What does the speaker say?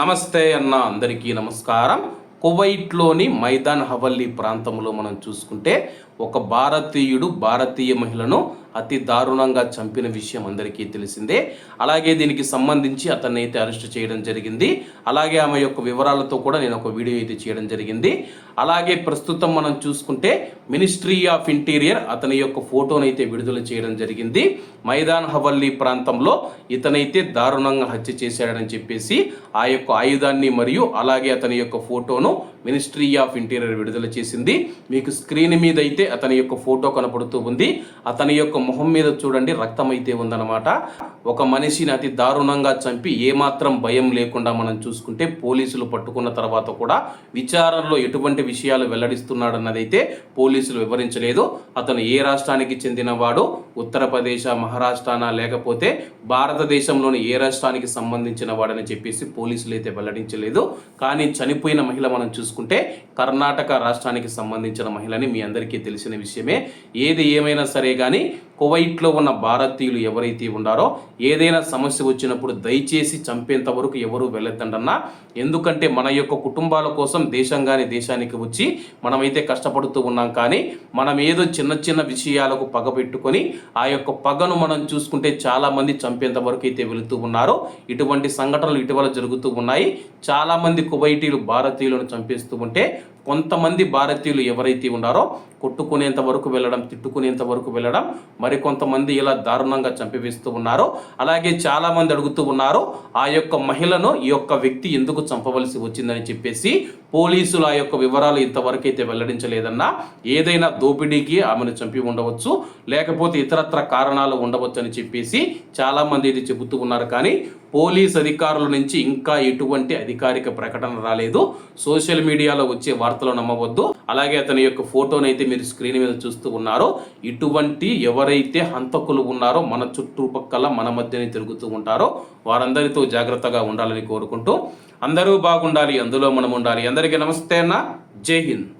నమస్తే అన్న అందరికీ నమస్కారం. కువైట్లోని మైదాన్ హవల్లీ ప్రాంతంలో మనం చూసుకుంటే ఒక భారతీయుడు భారతీయ మహిళను అతి దారుణంగా చంపిన విషయం అందరికీ తెలిసిందే. అలాగే దీనికి సంబంధించి అతన్ని అయితే అరెస్ట్ చేయడం జరిగింది. అలాగే ఆమె యొక్క వివరాలతో కూడా నేను ఒక వీడియో అయితే చేయడం జరిగింది. అలాగే ప్రస్తుతం మనం చూసుకుంటే మినిస్ట్రీ ఆఫ్ ఇంటీరియర్ అతని యొక్క ఫోటోను అయితే విడుదల చేయడం జరిగింది. మైదాన్ హవల్లీ ప్రాంతంలో ఇతనైతే దారుణంగా హత్య చేశాడని చెప్పేసి ఆ యొక్క ఆయుధాన్ని మరియు అలాగే అతని యొక్క ఫోటోను మినిస్ట్రీ ఆఫ్ ఇంటీరియర్ విడుదల చేసింది. మీకు స్క్రీన్ మీద అయితే అతని యొక్క ఫోటో కనపడుతూ ఉంది. అతని యొక్క మొహం మీద చూడండి రక్తం అయితే ఉందన్నమాట. ఒక మనిషిని అతి దారుణంగా చంపి ఏమాత్రం భయం లేకుండా మనం చూసుకుంటే పోలీసులు పట్టుకున్న తర్వాత కూడా విచారణలో ఎటువంటి విషయాలు వెల్లడిస్తున్నాడన్నదైతే పోలీసులు వివరించలేదు. అతను ఏ రాష్ట్రానికి చెందినవాడు? ఉత్తరప్రదేశ్ మహారాష్ట్రానా? లేకపోతే భారతదేశంలోని ఏ రాష్ట్రానికి సంబంధించిన వాడని చెప్పేసి పోలీసులు అయితే వెల్లడించలేదు. కానీ చనిపోయిన మహిళ మనం చూసుకుంటే కర్ణాటక రాష్ట్రానికి సంబంధించిన మహిళని మీ అందరికీ తెలిసిన విషయమే. ఏది ఏమైనా సరే కానీ కువైట్లో ఉన్న భారతీయులు ఎవరైతే ఉన్నారో ఏదైనా సమస్య వచ్చినప్పుడు దయచేసి చంపేంత వరకు ఎవరు వెళ్ళొద్దండన్నా ఎందుకంటే మన యొక్క కుటుంబాల కోసం దేశంగానే దేశానికి వచ్చి మనమైతే కష్టపడుతూ ఉన్నాం కానీ మనం ఏదో చిన్న చిన్న విషయాలకు పగ పెట్టుకొని ఆ యొక్క పగను మనం చూసుకుంటే చాలామంది చంపేంత వరకు అయితే వెళుతూ ఉన్నారు. ఇటువంటి సంఘటనలు ఇటీవల జరుగుతూ ఉన్నాయి. చాలామంది కువైటీలు భారతీయులను చంపేస్తూ ఉంటే కొంతమంది భారతీయులు ఎవరైతే ఉన్నారో కొట్టుకునేంత వరకు వెళ్ళడం తిట్టుకునేంత వరకు వెళ్ళడం మరి కొంతమంది ఇలా దారుణంగా చంపివేస్తూ ఉన్నారు అలాగే చాలామంది అడుగుతూ ఉన్నారు ఆ యొక్క మహిళను ఈ యొక్క వ్యక్తి ఎందుకు చంపవలసి వచ్చిందని చెప్పేసి పోలీసులు ఆ యొక్క వివరాలు ఇంతవరకు అయితే వెల్లడించలేదన్నా ఏదైనా దోపిడీకి ఆమెను చంపి ఉండవచ్చు లేకపోతే ఇతరత్ర కారణాలు ఉండవచ్చు అని చెప్పేసి చాలామంది ఇది చెబుతూ ఉన్నారు. కానీ పోలీస్ అధికారుల నుంచి ఇంకా ఎటువంటి అధికారిక ప్రకటన రాలేదు. సోషల్ మీడియాలో వచ్చే వార్తలు నమ్మవద్దు. అలాగే అతని యొక్క ఫోటోనైతే మీరు స్క్రీన్ మీద చూస్తూ ఉన్నారో. ఇటువంటి ఎవరైతే హంతకులు ఉన్నారో మన చుట్టుపక్కల మన మధ్యనే తిరుగుతూ ఉంటారో వారందరితో జాగ్రత్తగా ఉండాలని కోరుకుంటూ అందరూ బాగుండాలి అందులో మనం ఉండాలి. అందరికీ నమస్తే అన్న. జై హింద్.